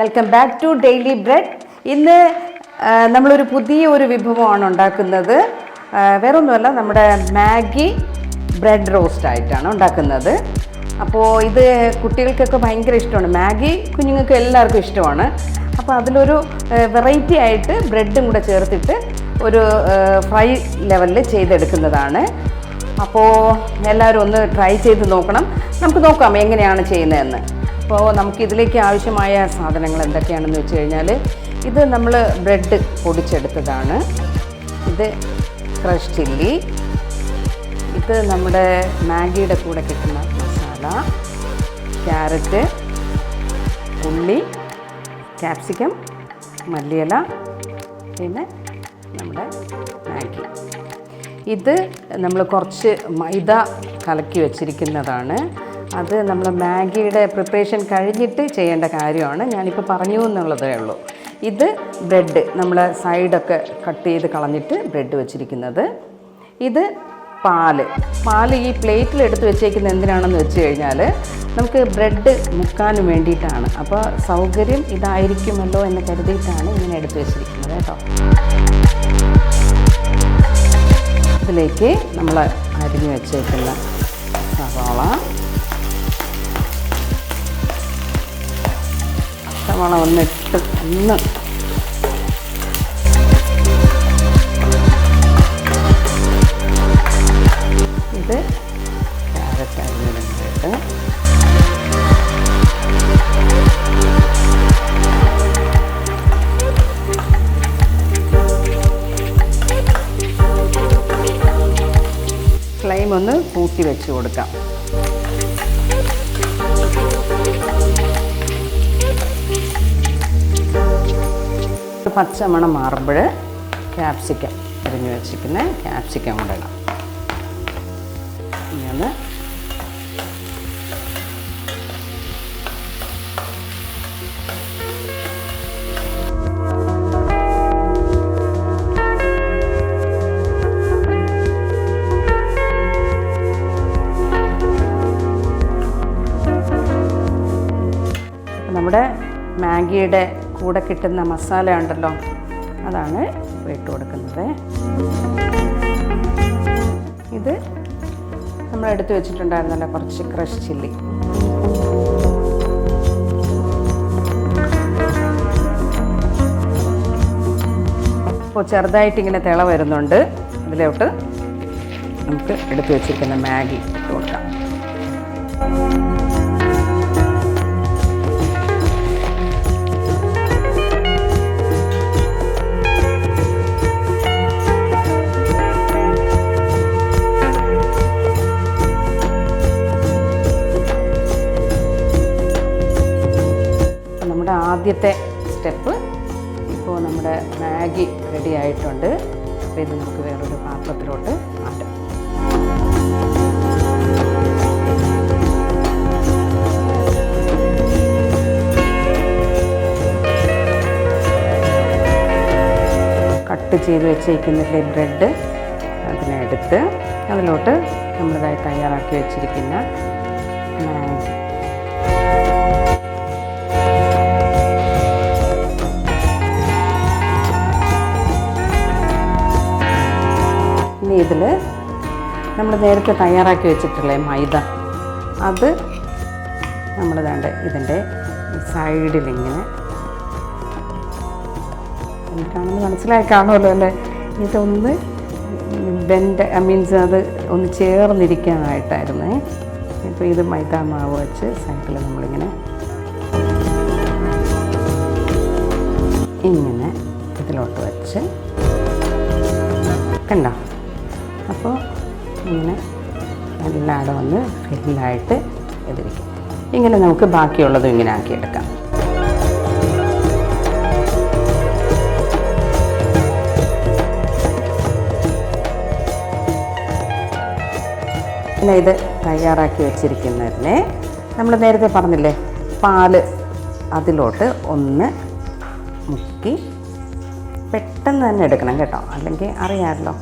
Welcome back to daily bread ഇന്ന് നമ്മളൊരു പുതിയ ഒരു വിഭവമാണ് ഉണ്ടാക്കുന്നത്. വേറൊന്നുമല്ല നമ്മുടെ മാഗി ബ്രെഡ് റോസ്റ്റ് ആയിട്ടാണ് ഉണ്ടാക്കുന്നത്. അപ്പോൾ ഇത് കുട്ടികൾക്കൊക്കെ ഭയങ്കര ഇഷ്ടമാണ്. മാഗി കുഞ്ഞുങ്ങൾക്ക് എല്ലാവർക്കും ഇഷ്ടമാണ്. അപ്പോൾ അതിലൊരു വെറൈറ്റി ആയിട്ട് ബ്രെഡും കൂടെ ചേർത്തിട്ട് ഒരു ഫ്രൈ ലെവലിൽ ചെയ്തെടുക്കുന്നതാണ്. അപ്പോൾ എല്ലാവരും ഒന്ന് ട്രൈ ചെയ്ത് നോക്കണം. നമുക്ക് നോക്കാം എങ്ങനെയാണ് ചെയ്യുന്നതെന്ന്. അപ്പോൾ നമുക്ക് ഇതിലേക്ക് ആവശ്യമായ സാധനങ്ങൾ എന്തൊക്കെയാണെന്ന് വെച്ച് കഴിഞ്ഞാൽ ഇത് നമ്മൾ ബ്രെഡ് പൊടിച്ചെടുത്തതാണ്. ഇത് ക്രഷ് ചില്ലി. ഇത് നമ്മുടെ മാഗിയുടെ കൂടെ കിട്ടുന്ന മസാല ക്യാരറ്റ് ഉള്ളി ക്യാപ്സിക്കം മല്ലിയില പിന്നെ നമ്മുടെ മാഗി. ഇത് നമ്മൾ കുറച്ച് മൈദ കലക്കി വെച്ചിരിക്കുന്നതാണ്. അത് നമ്മൾ മാഗിയുടെ പ്രിപ്പറേഷൻ കഴിഞ്ഞിട്ട് ചെയ്യേണ്ട കാര്യമാണ്. ഞാനിപ്പോൾ പറഞ്ഞു എന്നുള്ളതേ ഉള്ളൂ. ഇത് ബ്രെഡ് നമ്മൾ സൈഡൊക്കെ കട്ട് ചെയ്ത് കളഞ്ഞിട്ട് ബ്രെഡ് വെച്ചിരിക്കുന്നത്. ഇത് പാൽ. പാൽ ഈ പ്ലേറ്റിൽ എടുത്ത് വെച്ചേക്കുന്നത് എന്തിനാണെന്ന് വെച്ച് കഴിഞ്ഞാൽ നമുക്ക് ബ്രെഡ് മുക്കാനും വേണ്ടിയിട്ടാണ്. അപ്പോൾ സൗകര്യം ഇതായിരിക്കുമല്ലോ എന്ന് കരുതിയിട്ടാണ് ഇങ്ങനെ എടുത്ത് വെച്ചിരിക്കുന്നത് കേട്ടോ. ഇതിലേക്ക് നമ്മൾ അരിഞ്ഞു വെച്ചേക്കുന്ന സവാള ഒന്നിട്ട് ഒന്ന് ഇത് ക്യാരറ്റ് അരിഞ്ഞിടുന്നത്. ഫ്ലെയിം ഒന്ന് കൂട്ടി വെച്ച് കൊടുക്കാം. പച്ചമണം മാറുമ്പോൾ ക്യാപ്സിക്കം അരിഞ്ഞു വെച്ചിരിക്കുന്ന ക്യാപ്സിക്കം കൂടെ ഇടാം. അപ്പോൾ നമ്മുടെ മാഗിയുടെ കൂടെ കിട്ടുന്ന മസാല ഉണ്ടല്ലോ അതാണ് ഇട്ട് കൊടുക്കുന്നത്. ഇത് നമ്മൾ എടുത്തു വെച്ചിട്ടുണ്ടായിരുന്നല്ലോ കുറച്ച് ക്രഷ് ചില്ലി. അപ്പോൾ ചെറുതായിട്ട് ഇങ്ങനെ തിള വരുന്നുണ്ട്. അതിലോട്ട് നമുക്ക് എടുത്തു വെച്ചിരിക്കുന്ന മാഗി ഇട്ട് കൊടുക്കാം. ആദ്യത്തെ സ്റ്റെപ്പ് ഇപ്പോൾ നമ്മുടെ മാഗി റെഡി ആയിട്ടുണ്ട്. അപ്പോൾ ഇത് നമുക്ക് വേറൊരു പാത്രത്തിലോട്ട് മാറ്റാം. കട്ട് ചെയ്ത് വെച്ചേക്കുന്നില്ലേ ബ്രെഡ് അതിനെടുത്ത് അതിലോട്ട് നമ്മളിതായി തയ്യാറാക്കി വെച്ചിരിക്കുന്ന ഇതിൽ നമ്മൾ നേരത്തെ തയ്യാറാക്കി വെച്ചിട്ടുള്ള മൈദ. അത് നമ്മൾ വേണ്ട ഇതിന്റെ സൈഡിലിങ്ങനെ എനിക്കാണെന്ന് മനസ്സിലായി കാണുമല്ലോ അല്ലേ? ഇതൊന്ന് ബെൻഡ് മീൻസ് അത് ഒന്ന് ചേർന്നിരിക്കാനായിട്ടായിരുന്നേ. ഇപ്പോൾ ഇത് മൈദ മാവ് വെച്ച് സൈഡിൽ നമ്മളിങ്ങനെ ഇങ്ങനെ ഇതിലോട്ട് വെച്ച് കണ്ടോ? അപ്പോൾ ഇങ്ങനെ എല്ലായിടം വന്ന് ഫില്ലായിട്ട് ഇതിരിക്കും ഇങ്ങനെ നമുക്ക് ബാക്കിയുള്ളതും ഇങ്ങനെ ആക്കിയെടുക്കാം. പിന്നെ ഇത് തയ്യാറാക്കി വെച്ചിരിക്കുന്നതിനെ നമ്മൾ നേരത്തെ പറഞ്ഞില്ലേ പാൽ അതിലോട്ട് ഒന്ന് മുക്കി പെട്ടെന്ന് തന്നെ എടുക്കണം കേട്ടോ. അല്ലെങ്കിൽ അറിയാമല്ലോ.